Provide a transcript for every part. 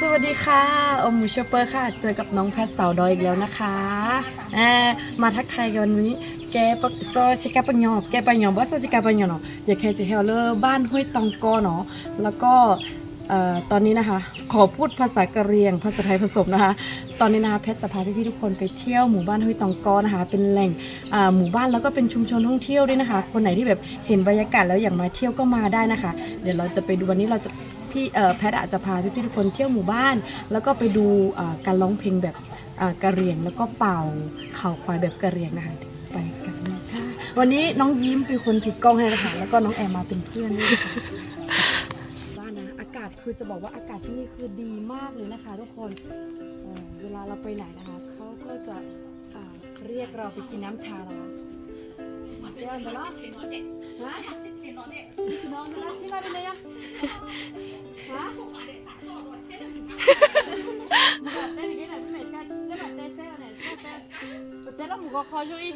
สวัสดีค่ะอมูชอปเปอร์ค่ะ เจอกับน้องแพทสาวดอยอีกแล้วนะคะแอบมาทักทายกันวันนี้ แกปซอชิกาปัญญอบแกปัญญอบว่าซอชิกาปัญญอเนาะอย่าแค่จะเฮลเลอร์บ้านห้วยตองกอเนาะแล้วก็เอ่อตอนนี้นะคะ ขอพูดภาษากะเหรียง ภาษาไทยผสมนะคะ ตอนนี้นะคะแพทจะพาพี่ๆทุกคนไปเที่ยวหมู่บ้านห้วยตองกอนะคะ เป็นแหล่งหมู่บ้านแล้วก็เป็นชุมชนท่องเที่ยวด้วยนะคะ คนไหนที่แบบเห็นบรรยากาศแล้วอยากมาเที่ยวก็มาได้นะคะ เดี๋ยวเราจะไปดูวันนี้เราจะ พี่แพทอาจจะพาพี่ๆทุกคนเที่ยวหมู่บ้าน แล้วก็ไปดูการร้องเพลงแบบอ่ากะเรียงแล้วก็เป่าเข่าควายแบบกระเรียงนะคะไปกันเลยค่ะวันนี้น้องยิ้มเป็นคนถือกล้องให้นะคะแล้วก็น้องแอมมาเป็นเพื่อนด้วยค่ะบ้านนะอากาศคือจะบอกว่าอากาศที่นี่คือดีมากเลยนะคะ ทุกคนเเวลาเราไปไหนนะคะเขาก็จะเรียกเราไปกินน้ำชานะคะเดี๋ยวเดี๋ยว นะฮะน้องนะชิลาเป็นไงอะฮะ Mùa tên thì cái này cái này cái cái này tên xe này cái tên tên là mùa kho cho y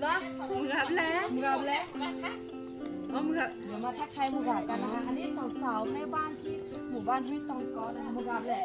đó mùa gặp lẽ mùa gặp lẽ อ๋อมึงอะเดี๋ยวมาทักทายหมู่บ้านกันนะคะอันนี้สาวๆแม่บ้านที่หมู่บ้านห้วยตองกอนะคะหมู่บ้านแหละ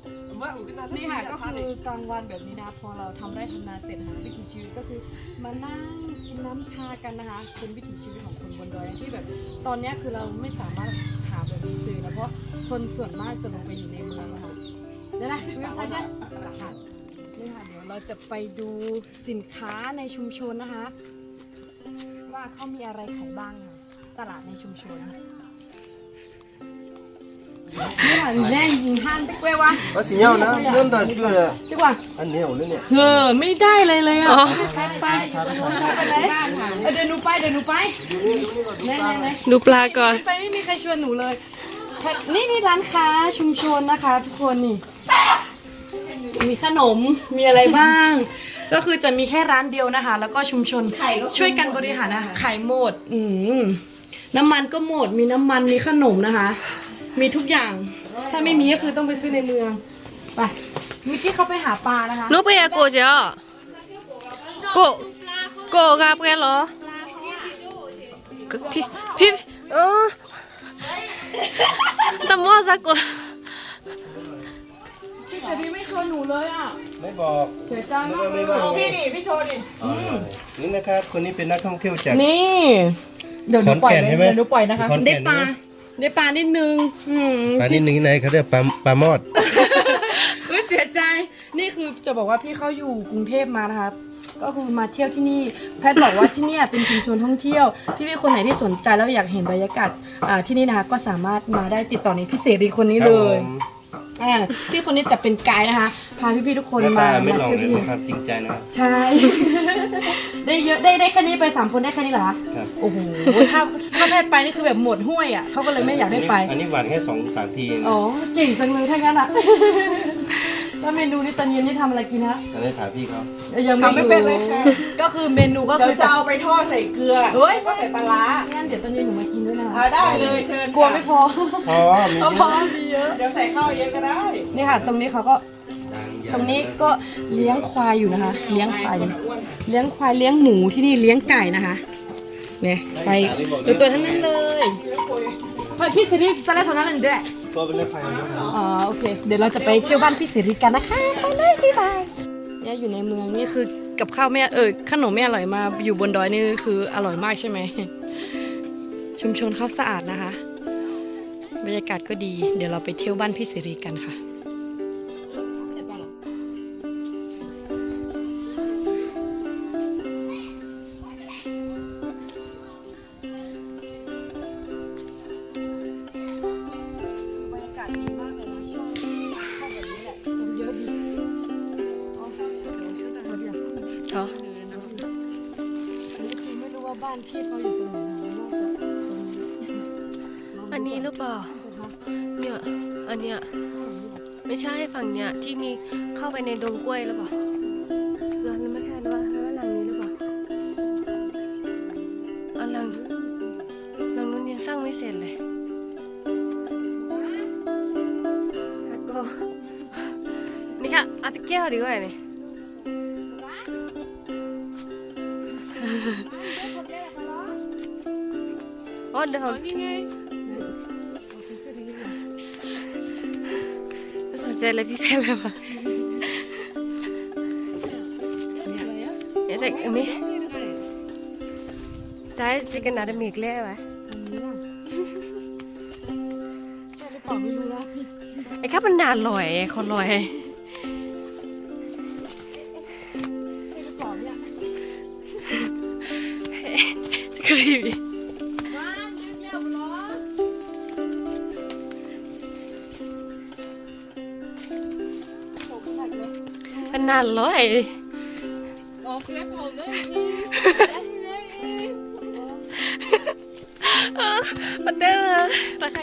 เลยที Mà ủa, cái nào nó นี่ chỉ ค่ะ là ก็ pha คือ này. กลางวันแบบนี้นะคะพอเราทำไร่ทำนาเสร็จหาวิถีชีวิตก็คือมานั่งกินน้ำชากันนะคะเป็นวิถีชีวิตของคนบนดอยที่แบบ ตอนเนี้ยคือเราไม่สามารถหาแบบนี้เจอนะเพราะคนส่วนมากจะลงไปอยู่ในเมืองนะคะเดี๋ยวนะวิวทันเนี่ยนี่ค่ะเดี๋ยวเราจะไปดูสินค้าในชุมชนนะคะ ว่าเขามีอะไรขายบ้างค่ะตลาดในชุมชน นี่ค่ะแน่ยิงห้านติ๊กเว้ยวะ Bác sĩ nhau nó đơn giản chưa là จังหวะ ăn nhiều nữa nè เออไม่ได้เลยเลยอะไปไปไปไหนเออเดินหนูไปเดินหนูไปไหนไหนไหนดูปลาก่อนไปไม่มีใครชวนหนูเลย นี่นี่ร้านค้าชุมชนนะคะ ทุกคนนี่ มีขนมมีอะไรบ้าง ก็คือจะมีแค่ร้านเดียวนะคะ แล้วก็ชุมชนช่วยกันบริหารนะคะไข่หมด อืมน้ำมันก็หมดมีน้ำมันมีขนมนะคะ มีทุกอย่าง ถ้าไม่มีก็คือต้องไปซื้อในเมือง ไปมิกกี้เขาไปหาปลานะคะนุกไปอะโกเจ้าโกโกกาเปกันเหรอพี่พี่เออแต่มอสักกพี่แต่พี่ไม่ชวนหนูเลยอะ ไม่บอกเสียใจมากเลยไม่บอกพี่ดิพี่โชว์ดินี่นะครับคนนี้เป็นนักท่องเที่ยวจากนี่เดี๋ยวหนูปล่อยขอนแก่นใช่ไหมเดี๋ยวหนูปล่อยนะคะขอนแก่ได้นปลาใช่ ไหมได้ปลานิดนึงอืมปลานี่หนึ่งไหนเขาเรียกปลาปลามอดอุ้ยเสียใจนี่คือจะบอกว่าพี่เขาอยู่กรุงเทพมานะคะก็คือมาเที่ยวที่นี่แพทย์บอกว่าที่เนี่ยเป็นชุมชนท่องเที่ยว พี่ๆคนไหนที่สนใจแล้วอยากเห็นบรรยากาศอ่าที่นี่นะคะก็สามารถมาได้ติดต่อในพี่เสรีคนนี้เลย อ่าพี่คนนี้จะเป็นไกด์นะคะ พาพี่ๆทุกคนหน้ามาตาไม่มาหลอกเที่ยวเลยที่นี่นะครับจริงใจนะครับใช่ ได้เยอะได้ได้แค่นี้ไปสามคนได้แค่นี้เหรอคะครับโอ้โหถ้าถ้าแพทย์ไปนี่คือแบบหมดห้วยอะเขาก็เลยไม่อยากได้ไป อันนี้หวานแค่สองสามทีเองอ๋อเก่งจังเลยถ้างั้นอะ แล้วเมนูนี่ตอนเย็นนี่ทำอะไรกินฮะอันนี้ถามพี่เขายังไม่ทำไม่เป็นเลยค่ะ ก็คือเมนูก็เดี๋ยคืวอจะเอาไปทอดใส่เกลือเฮ้ยก็ใส่ปลาร้างั้นเดี๋ยวตอนเย็นหนูมากินด้วยนะเอาได้เลยเชิญกลัวไม่พออ๋อมีเอาเยพออะมีเยอะเดี๋ยวใส่ข้าวเยอะก็ได้นี่ค่ะ ตรงนี้เขาก็ตรงนี้ก็เลี้ยงควายอยู่นะคะ เลี้ยงควายอยู่เลี้ยงควายเลี้ยงหมูที่นี่เลี้ยงไก่นะคะเนี่ยไปตัวตัวๆทั้งนั้นเลยพอพี่สิริสไลด์คนนั้นเลยด้วย ตัวเป็นเรื่องใครนะครับอ๋อโอเค เดี๋ยวเราจะไปเที่ยวบ้านพี่สิริกันนะคะ ไปเลยพี่บายเนี่ยอยู่ในเมืองนี่คือกับข้าวแม่เออขนมแม่อร่อยมาอยู่บนดอยนี่คืออร่อยมากใช่ไหม ชุมชนเขาสะอาดนะคะ บรรยากาศก็ดี เดี๋ยวเราไปเที่ยวบ้านพี่สิริกันค่ะ บ้านพี่เขาอยู่ตรงไหนนะนอกจากตรงนี้อันนี้หรือเปล่านะคะเนี่ยออันเนี้ย ไม่ใช่ฝั่งเนี้ยที่มีเข้าไปในดงกล้วยหรือเปล่าเออนั่นไม่ใช่หรือเปล่าแล้วหลังนี้หรือเปล่าอันหลังหลังนู้นยังสร้างไม่เสร็จเลย แล้วก็นี่ค่ะเอาตะเกียบดีกว่านี่ อ๋อเดี๋ยวนี่ไงสนใจเลยพี่แพนเลยปะเอ๊ะแต่ไม่ได้จิกันนาดมิกเล่ปะใช่หรือเปล่าไม่รู้นะไอ้ข้ามันนานลอยคอลอย ลั่นเลยออกแล้วออกเลยมัเด้อตะใคร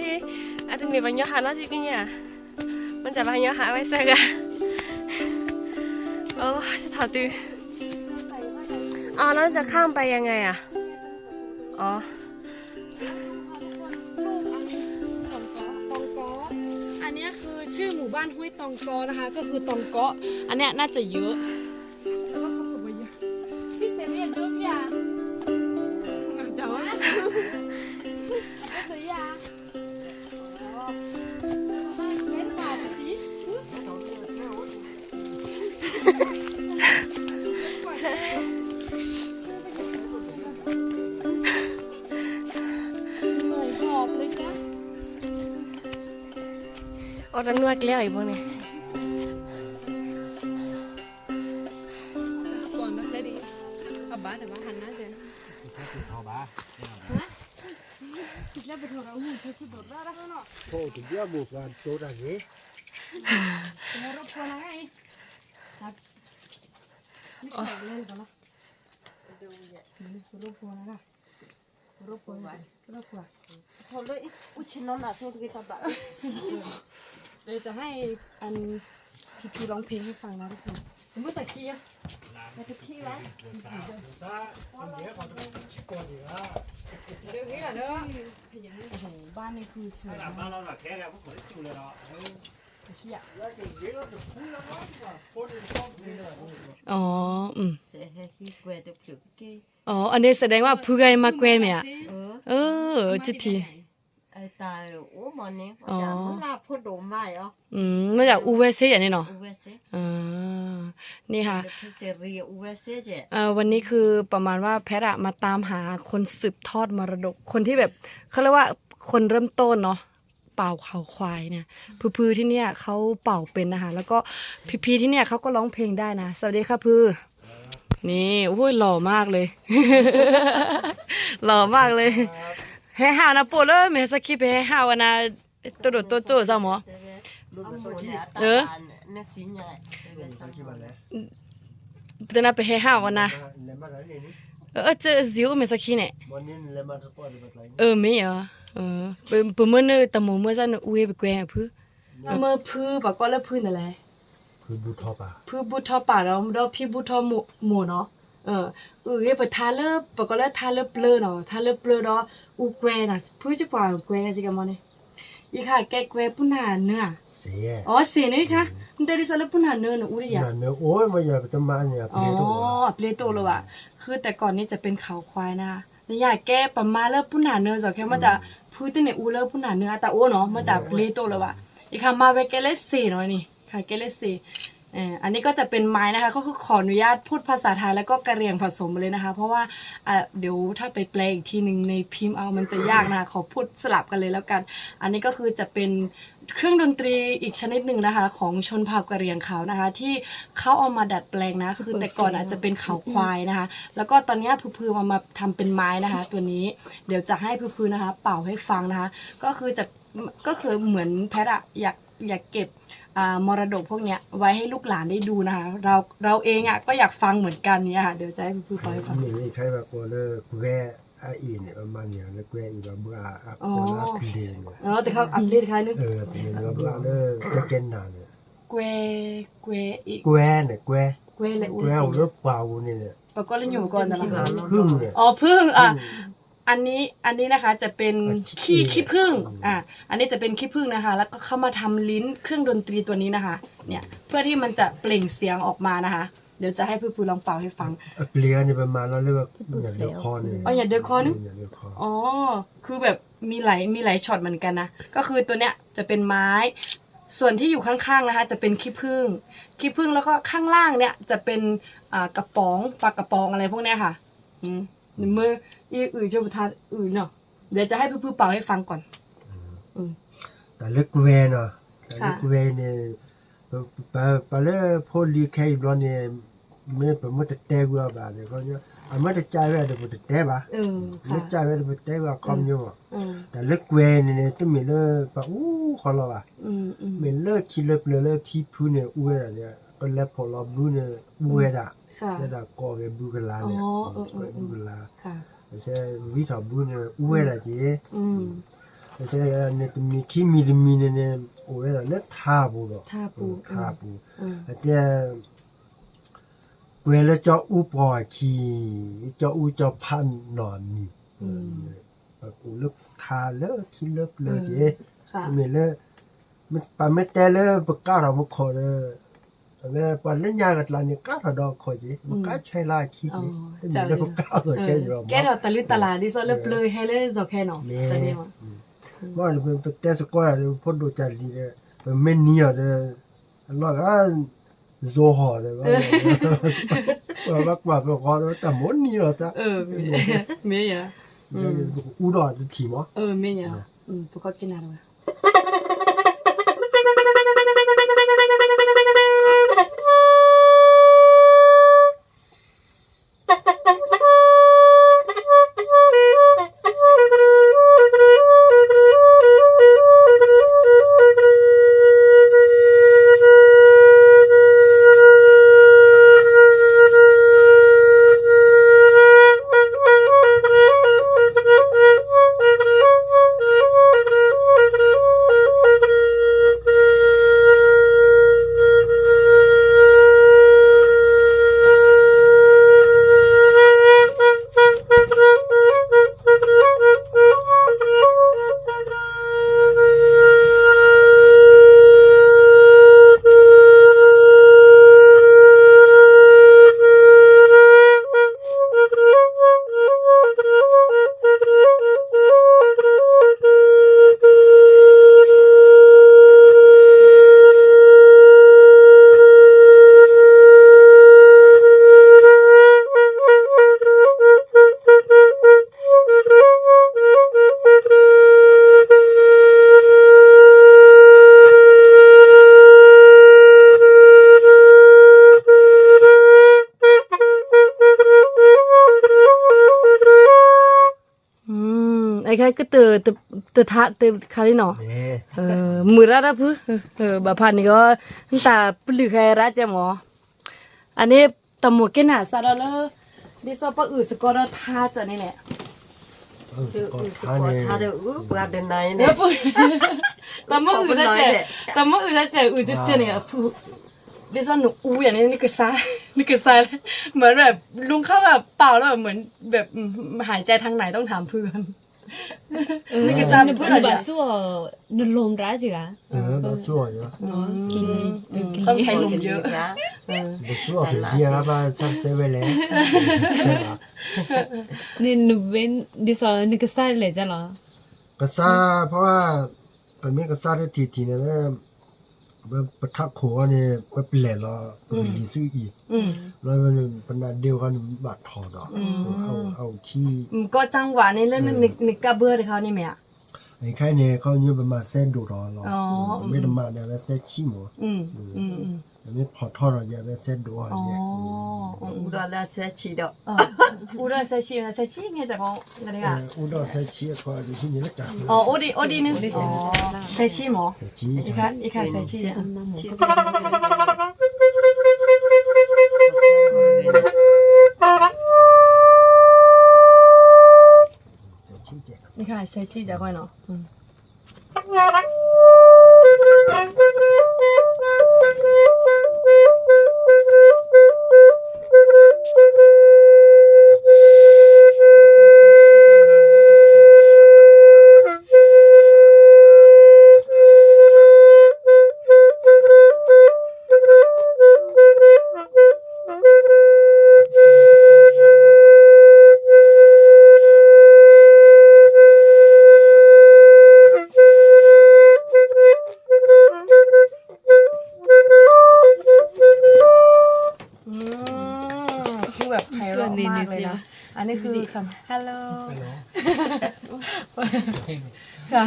อาจจะมีบางยอหาน่าจิกินเนี่ยมันจะบางยอหาไว้สักอะโอ้จะถอดตือ๋อแล้วจะข้ามไปยังไงอะอ๋อ บ้านห้วยตองกอนะคะ ก็คือตองเกาะ อันเนี้ยน่าจะเยอะ อ๋อแล้วนวดเกลี้ยวอีกพวกนี้ก่อนนะได้ดีอับบ้าแต่ว่าหันหน้าเจนแล้วไปโทรเอาหุ่นเธอคิดบทว่าแล้วเนาะโอ้ถึงเยอะบุกกันโจดอะไรแล้วรบกวนอะไรครับนี่ใส่เล่นก่อนนะรบกวนนะรบกวนรบกวน Thôi lấy út chín nó là thôi cái tao bạn เดี๋ยวจะให้อันพี่พี่ร้องเพลงให้ฟังนะทุกคนผมไม่แต่ขี้อะ Mày thực thi lắm เดี๋ยวนี้อะเด้อโอ้โหบ้านนี่คือสวยมากบ้านเราหลักแค่แล้วพวกคนที่อยู่เลยเนาะขี้อะแล้วเดี๋ยวเราจะพูดแล้วว่าคนต้องมีเลยอ๋ออืม Sẽ hay khi quẹt được được cái อ๋อ อันนี้แสดงว่าผู้ใหญ่มาแกล้งเนี่ย Ờ เออจิที Ai tài ố mà nè Ờ. Dạ nó là phô đồ mai ó อืมมาจากอูเวสอย่างนี้เนาะ USA อ่านี่ค่ะ Được cái series USA chứ เอ่อวันนี้คือประมาณว่าแพทย์อะมาตามหาคนสืบทอดมรดก คนที่แบบเขาเรียกว่าคนเริ่มต้นเนาะเป่าเขาควายเนี่ยพือๆที่เนี่ยเขาเป่าเป็นนะคะแล้วก็พี่ๆที่เนี่ยเขาก็ร้องเพลงได้นะสวัสดีค่ะพือ นี่โอ้ยหล่อมากเลย หล่อมากเลย เฮ้ฮาวนะปูเลยเมสกิเปเฮ้ฮาวนะตัวโดดตัวโจ้ซะหมอ Ông mùa nè ta Ừ. bàn Nó xí nhại Để về xong ที่บ้านแล้วตัวน่ะไปเฮ้ฮาวนะเลมันอะไรนี่เออเจอซิวเมสกิเนี่ยวันนี้เลมันสปอร์ตแบบไรเออไม่เหรอเออเปิ่นเปิ่นมื่อเนอแต่หมูเมื่อซันอุ้ยไปแกวงพื้เอามื่อพื้อปะก็แล้วพื้นอะไรคือบูทอปอะพื้บุทอป่าแล้วเราพี่บุทอหมูหมูเนาะ เออเออไปทาเลอปะก็แล้วทาเลอเปลือเนาะทาเลอเปลือเนาะอูแกวน่ะพื้จะกว่าแกวกันจิกันมอนี่อีค่ะแกแกวปุ่นหาเนื้อเสียอ๋อเสียนี่ค่ะมันได้ดิซะแล้วปุ่นหาเนื้อน่ะอู้ดิยะนั่นเนอะโอ้ยมาอย่าไปตมาเนี่ยอ๋อเปลี่ยนตัวเปลโตเลยว่ะคือแต่ก่อนนี่จะเป็นเขาควายนะแล้วอยากแก้ประมาณเลิกผู้หนาเนื้อสอแค่มันจะพูดตั้งแต่อูเลิกผู้หนาเนื้อแต่โอ้เนาะมันจะเปลโตเลยว่ะอีกคำมาเวเกเลสซีเนาะนี่ค่ะเกเลสซีเออ อันนี้ก็จะเป็นไม้นะคะ ก็คือขออนุญาตพูดภาษาไทยแล้วก็กระเรียงผสมเลยนะคะ เพราะว่าเดี๋ยวถ้าไปแปลอีกทีหนึ่งในพิมพ์เอามันจะยากนะคะขอพูดสลับกันเลยแล้วกัน อันนี้ก็คือจะเป็นเครื่องดนตรีอีกชนิดหนึ่งนะคะ ของชนเผ่ากะเหรี่ยงเขานะคะ ที่เขาเอามาดัดแปลงนะ คือแต่ก่อนอาจจะเป็นเขาควายนะคะ แล้วก็ตอนนี้พือๆมามาทำเป็นไม้นะคะ ตัวนี้เดี๋ยวจะให้พือๆนะคะ เป่าให้ฟังนะคะ ก็คือจะก็คือเหมือนแพทอะอยาก อยากเก็บอ่ามรดกพวกเนี้ยไว้ให้ลูกหลานได้ดูนะคะเราเราเองอะก็อยากฟังเหมือนกันเนี่ยค่ะเดี๋ยวจะให้พือๆฟังให้ฟัง นี่ใครแบบกูเลยกูแก่อาอีเนี่ยประมาณเนี่ยแล้วแกอีบาบัวอาอ๋อโคลาปีเดนเนี่ยเออแต่เขาอัปเดตใครนึกเออเป็นบาบัวเลยจะเกนนาเนี่ยเกวเกวอีกแกวเนี่ยแกวเกวและอูแกวสิหรือเปล่าเนี่ยเนี่ยปรากฏแล้วอยู่ก่อนแต่ละครั้งพึ่งเนี่ยอ๋อพึ่งอะ อันนี้อันนี้นะคะจะเป็นอะขี้ขี้ขี้พึ่งอะอันนี้จะเป็นขี้พึ่งนะคะ แล้วก็เข้ามาทำลิ้นเครื่องดนตรีตัวนี้นะคะ เนี่ยเพื่อที่มันจะเปล่งเสียงออกมานะคะ เดี๋ยวจะให้พี่ปูลองเป่าให้ฟังเปลี่ยนเนี่ยประมาณเราเรียกว่าอย่างเดียวคอเนี่ยอ๋ออย่างเดียวคอนึงอย่างเดียวคออ๋อคือแบบมีหลายมีหลายช็อตเหมือนกันนะก็คือตัวเนี้ยจะเป็นไม้ส่วนที่อยู่ข้างๆนะคะ จะเป็นขี้ผึ้งขี้ผึ้งแล้วก็ข้างล่างเนี่ยจะเป็นอ่ากระป๋องปลากระป๋องอะไรพวกเนี้ยค่ะอืมหนึ่งมือ อีอื่นจะบุทานอื่นเนาะเดี๋ยวจะให้พี่พื้เป่าให้ฟังก่อน แต่เล็กเวเนาะแต่เล็กเวเนี่ยปะปะเลยพอลีแค่บลอนเนี่ยไม่เป็นมันจะเตะว่าบานเนี่ยเขาเนี่ยอามันจะใจ่ายไว้เดี๋ยวมันจะเตะบ้าไม่ค่ะจ่ายไว้เดี๋ยวมันเตะว่าคอมอยู่อะแต่เล็กเวเนี่ยต้องมีเลยปะอู้ขอเราอะอืมอืมมีเลิกคิดเลิกเลยที่พูเนี่ยอู้เนี่ยก็แล้วพอเราบูเนี่ยอู้อะค่ะแล้วเราก็ไปบูกันลาเนี่ยเออเออเออบูกันลาค่ะ แต่วิถีบูเนี่ยอู้อ่ะจี อืม แต่เนี่ยมีขี้มีมีเนี่ยโอ้ยเนี่ยท่าบูหรอ ท่าปู ท่าบู อืม แต่เวลาจะอุปอคีจะอุจะพันนอนมีแบบอุลึกทาเลอะคิดเลิกเลยเจ๊ ค่ะ ไม่เลยมันปาไม่แต่เลยปก้าเราไม่ขอเลยแล้วปาเล่นยากับลานี่ก้าเราดอกขอเจ๊มันก้าใช้ลาขี้ อ๋อ เจ๊แต่มีได้ปก้าเลยแค่อยู่ แกถอดตะลึตะลาดิซอเลิบเลย ให้เลยซอแค่เนาะเนี่ยตอนนี้ว่าว่าเป็นแต่สก้อยพ่นดูใจดีเลยเป็นไม่เนียเลยแล้วก็โซหอเลยว่าว่าว่าว่าเป็นคนแต่หมดนี่เหรอจ๊ะเออเมี ไอ้แค่ก็เตอเตอเตอทะเตอคาริเนาะเนี่ยเออมือระดับพื้เออบาพันนี่ก็ตาปลือใครรักจะหมออันนี้ตำหมวกเกน่าซาดอเลอร์ดิซอปะอือสกอร์ทาจะนี่แหละก็ท่าเนี่ย Ada u berada naik เนื้ ni. อปุตำหมวกอือจะเจตำหมวกอือจะเจอือจะเสียเนี่ยผู้ดิซอหนูอูอย่างนี้นี่คือซานี่คือซาเหมือนแบบลุงเข้าแบบเปล่าแล้วแบบเหมือนแบบหายใจทางไหนต้องถามเพื่อนนี่คือซา 那 เพื่ 不 อนอะไร 把所那弄啥子啊？ เออมาสั่วเนาะ ต้องใช้ลมเยอะ Ya. มาสั่วถึงเดียวแล้วมาซักเซเว่นเลยใช่ปะ 那那边你说那个啥来着了？ กษาเพราะว่าเป็นไม่กษาได้ทีทีเนี่ย มันประทับขัวเนี่ยมันเปลี่ยนแล้วเป็นดีซื้ออีกอืมแล้วมันเป็นเดียวกันบาดถอดอะเอาเอาขี้อืมก็จังหวะในเรื่องนึกนึกนึกกระเบื้อเขานี่ไหมอะไอ้แค่เนี่ยเขาเนี่ยประมาณเส้นดูรอหรออ๋อไม่ได้มาเนี่ยแล้วเส้นขี้หมูอืมอืมอืม อันนี้พอทอดเราเนี่ยแล้วเส้นดูอะอ๋อเนี่ย Udah lah saya cidok. เอออูดใส่ชีนะใส่ชีไงจากของอะไรเออะออุดร อันนี้คือคำ hello ค่ะ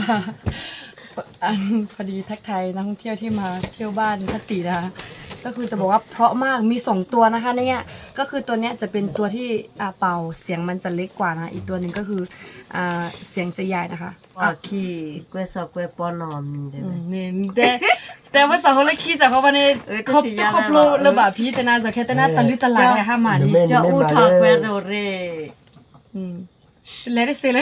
อันพอดีทักทายนักท่องเที่ยวที่มาเที่ยวบ้านพัตตินะคะก็คือจะบอกว่าเพราะมากมีสองตัวนะคะเนี่ยก็คือตัวเนี้ยจะเป็นตัวที่อ่าเป่าเสียงมันจะเล็กกว่านะ อีกตัวหนึ่งก็คืออ่าเสียงจะใหญ่นะคะ Aqui, com essa coisa nome, อืมนี่แต่ แต่ว่าสาวละขี้จะเพราะว่าในครอบครอบโลระบาพี่แต่นาจะแค่แต่นาตะลุตะลายนะคะมันจะอูทอแควโรเรอืมလဲရစေလဲ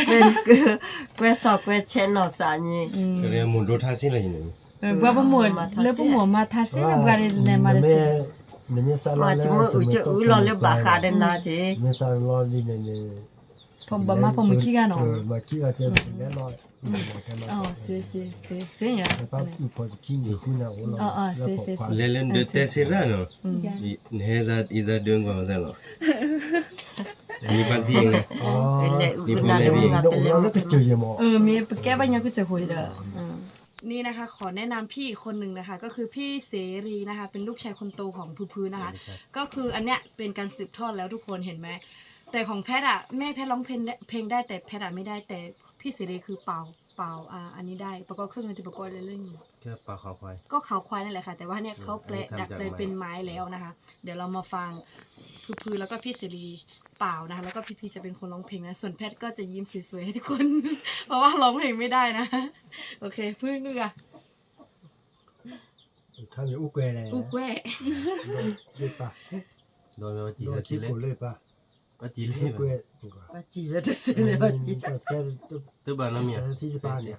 ကွဲဆော့ကွဲချဲနော်စာညင်းကလေးမွန်တို့ထားစင်းလိုက်နေဘာဘမွန်လဲဘမွန်မထားစင်းဘာလဲလဲမလဲနမေဆာလာလဲမချူဦးလော်လဲဘာခါဒနာချေမေဆာလော်ဒီနေနေဖုံဘမဖုံမခိကနော်မခိကတဲ့လဲလော် Oh, si, si, si, si, ya. Oh, oh, si, si, si. Lelen de te sira no. Neza iza dungo za no. Ni ban pi ne. Ni ban pi ne. No, no ke chuje mo. เออมีแก้ปัญญาก็จะคุยเด้ออนี่นะคะ ขอแนะนำพี่คนหนึ่งนะคะ ก็คือพี่เสรีนะคะ เป็นลูกชายคนโตของพื้นพื้นนะคะ ก็คืออันเนี้ยเป็นการสืบทอดแล้วทุกคนเห็นไหมแต่ของแพทย์อะแม่แพทย์ร้องเพลงได้เพลงได้แต่แพทย์อะไม่ได้แต่ พี่เสรีคือเป่าเป่าอ่าอันนี้ได้ประกอบเครื่องดนตรีประกอบอะไรเรื่องนี้เชื่เปลาขาวควาย ก็ขาวควายนั่นแหละค่ะ แต่ว่าเนี่ยเขาแปลดักเลยเป็นไม้แล้วนะคะ เดี๋ยวเรามาฟังพื้นแล้วก็พี่เสรีเปล่านะคะแล้วก็พี่พีจะเป็นคนร้องเพลงนะ ส่วนแพทก็จะยิ้มสวยๆให้ทุกคน เพราะว่าร้องเพลงไม่ได้นะ โอเคพึ่งเนื้อเขาอยู่อุกเวเลยอุกเวโด他们乌龟嘞，乌龟，对吧？罗罗几十几嘞？Pacile. Quel, pacile, te se ne pacita. Tu bana mia. Sì, sì, sì.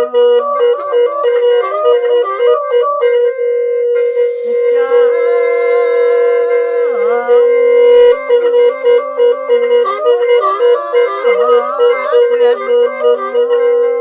Thank you. Prabhu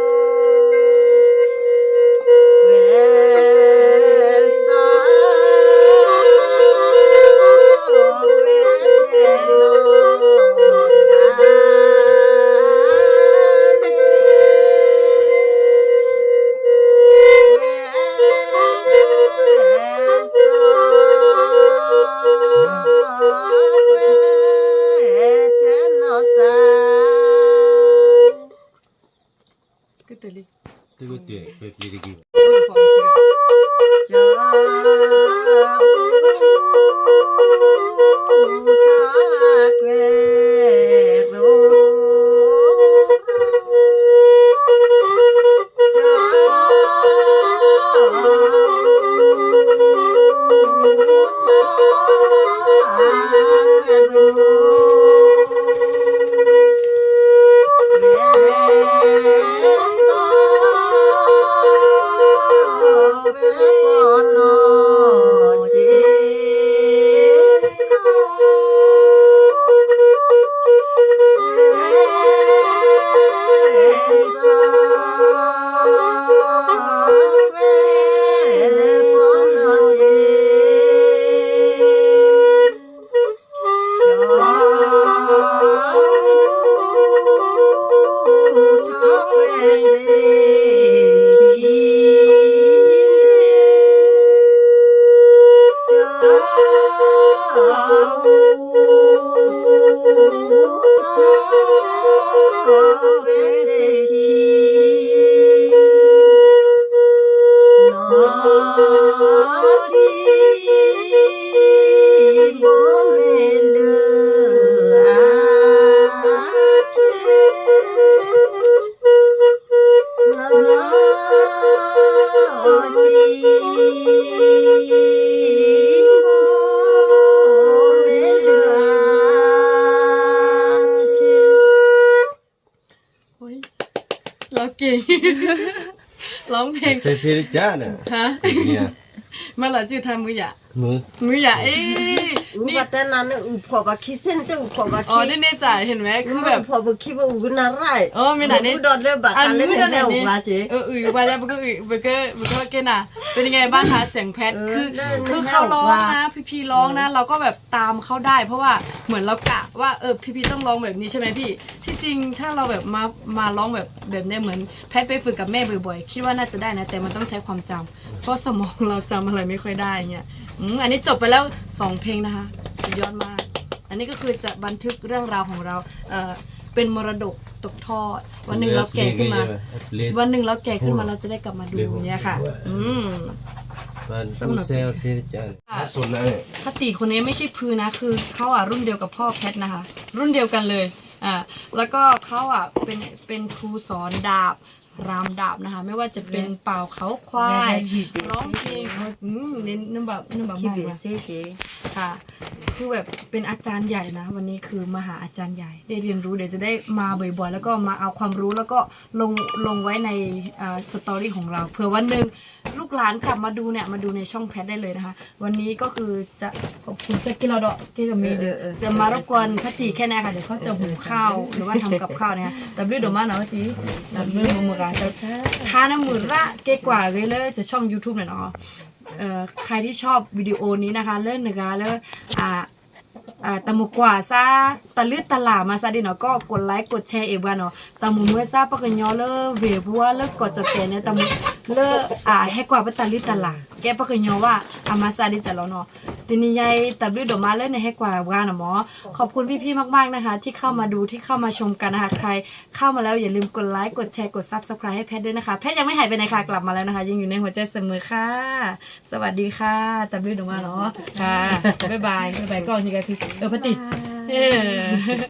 Şöyle ร้องเพลง C'est c'est le jana. ฮะ Bien. มาเหรอจือทำมือหยะ Mu. มือหยะเอ้ยอูนี่บัตนั้นอูพอบาคิเส้นเตอูพอบาอ๋อคินี่เน่จ่ายเห็นไหมคือแบบพอบาคิว่าอูนาไรเออมีหนานี่อูดอดเลยบัตรกันเล่นแนวว่าเจ๊เอออือว่าแล้วมันก็อือมันก็มันก็เกณฑ์อะเป็นยังไงบ้างคะเสียงแพทเออคือได้คือได้เขาร้องว่านะพี่พีร้องนะ เราก็แบบตามเขาได้ เพราะว่าเหมือนเรากะว่าเออพี่พีต้องร้องแบบนี้ใช่ไหมพี่ ที่จริงถ้าเราแบบมามาร้องแบบแบบเนี้ยเหมือนแพทไปฝึกกับแม่บ่อยๆคิดว่าน่าจะได้นะ แต่มันต้องใช้ความจำเพราะสมองเราจำอะไรไม่ค่อยได้เงี้ย อืมอันนี้จบไปแล้วสองเพลงนะคะสุดยอดมาก อันนี้ก็คือจะบันทึกเรื่องราวของเราเออเป็นมรดกตกทอด วันหนึ่งเราแก่ขึ้นมา Les วันหนึ่งเราแก่ขึ้นมาเราจะได้กลับมาดูอย่างเนี้ยค่ะ อืม Ban c'est c'est le jana. Ah, son là. คติคนนี้ไม่ใช่พือนะ คือเขาอะรุ่นเดียวกับพ่อแพทนะคะ รุ่นเดียวกันเลยอ่าแล้วก็เขาอะเป็นเป็นครูสอนดาบ รามดาบนะคะ ไม่ว่าจะเป็นเป่าเขาควาย ร้องเพลงอืมเน้นนึกแบบนึกแบบคิมากเบเลยเซเจ๊ค่ะ คือแบบเป็นอาจารย์ใหญ่นะ วันนี้คือมาหาอาจารย์ใหญ่ได้เรียนรู้เดี๋ยวจะได้มาบ่อยๆ แล้วก็มาเอาความรู้แล้วก็ลงลงไว้ในอ่าสตอรี่ของเราเผื่อวันหนึ่งลูกหลานกลับมาดูเนี่ยมาดูในช่องแพทได้เลยนะคะ วันนี้ก็คือจะขอบคุณเจ๊กิโลดอกเกกับเมย์จะมารบกวนคติแค่นี้ค่ะเดี๋ยวเขาจะหุงข้าวหรือว่าทำกับข้าวนะคะแต่บลิดออกมาเนาะจีแต่บลิดมือกันจะทาน้ำมือระเกกว่าเลยเลยจะช่อง YouTube หน่อยเนาะเอ่อใครที่ชอบวิดีโอนี้นะคะ เล่นนึ่งแล้วอ่าอ่าตะมุกว่าซาตะลืดตะหลามาซาดิเนาะก็กดไลค์กดแชร์เอวันเนาะตะมุเมื่อซาปะกันยอเลอเวบัวเลอกกดจดเตเนี่ยตะมุเลออ่าให้กว่าปะตะลืดตะหลาแกปะกันยอว่าอามาซาดิจะแล้วเนาะ ทีนี้ยายตะลืดดอกมาเล่นในให้กว่าว่านะหมอ ขอบคุณพี่ๆมากๆนะคะ ที่เข้ามาดูที่เข้ามาชมกันนะคะใคร เข้ามาแล้วอย่าลืมกดไลค์กดแชร์กดซับสไครต์ให้แพทย์ด้วยนะคะ แพทย์ยังไม่หายไปไหนค่ะกลับมาแล้วนะคะ ยังอยู่ในหัวใจเสมอค่ะ สวัสดีค่ะตับลืดออกมาเนาะค่ะบ๊ายบายบ๊ายบายกล้องยังไงพี่เออพัติเออ